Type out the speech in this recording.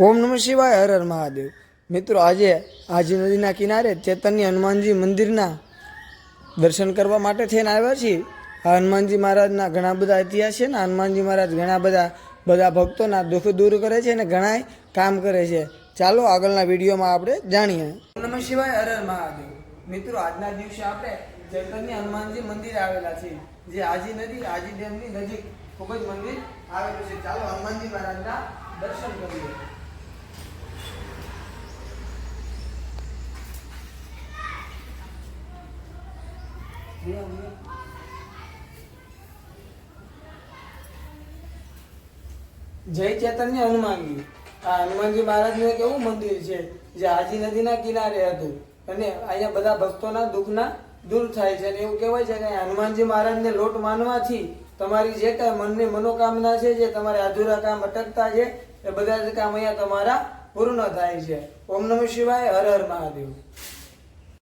ઓમ નમઃ શિવાય, હર હર મહાદેવ. મિત્રો, આજે આજી નદીના કિનારે ચેતન્ય હનુમાનજી મંદિરના દર્શન કરવા માટે થઈને આવ્યા છીએ. આ હનુમાનજી મહારાજના ઘણા બધા ઇતિહાસ છે ને, હનુમાનજી મહારાજ ઘણા બધા બધા ભક્તોના દુઃખ દૂર કરે છે અને ઘણાય કામ કરે છે. ચાલો, આગળના વિડીયોમાં આપણે જાણીએ. નમઃ શિવાય, હર હર મહાદેવ. મિત્રો, આજના દિવસે આપણે ચૈતન્ય હનુમાનજી મંદિર આવેલા છે જે આજી નદી, આજી ડેમની નજીક ખૂબ જ મંદિર આવેલું છે. ચાલો, હનુમાનજી મહારાજના દર્શન કરીએ. જય ચેતન્ય હનુમાનજી. આ હનુમાનજી મહારાજનું એક એવું મંદિર છે, જે હાજી નદીના કિનારે હતું. અને અહીંયા બધા ભક્તોના દુઃખના દૂર થાય છે અને એવું કહેવાય છે કે હનુમાનજી મહારાજને લોટ માનવાથી તમારી જે કાંઈ મનની મનોકામના છે, જે તમારે અધૂરા કામ અટકતા છે, એ બધા જ કામ અહીંયા તમારા પૂર્ણ થાય છે. ઓમ નમઃ શિવાય, હર હર મહાદેવ.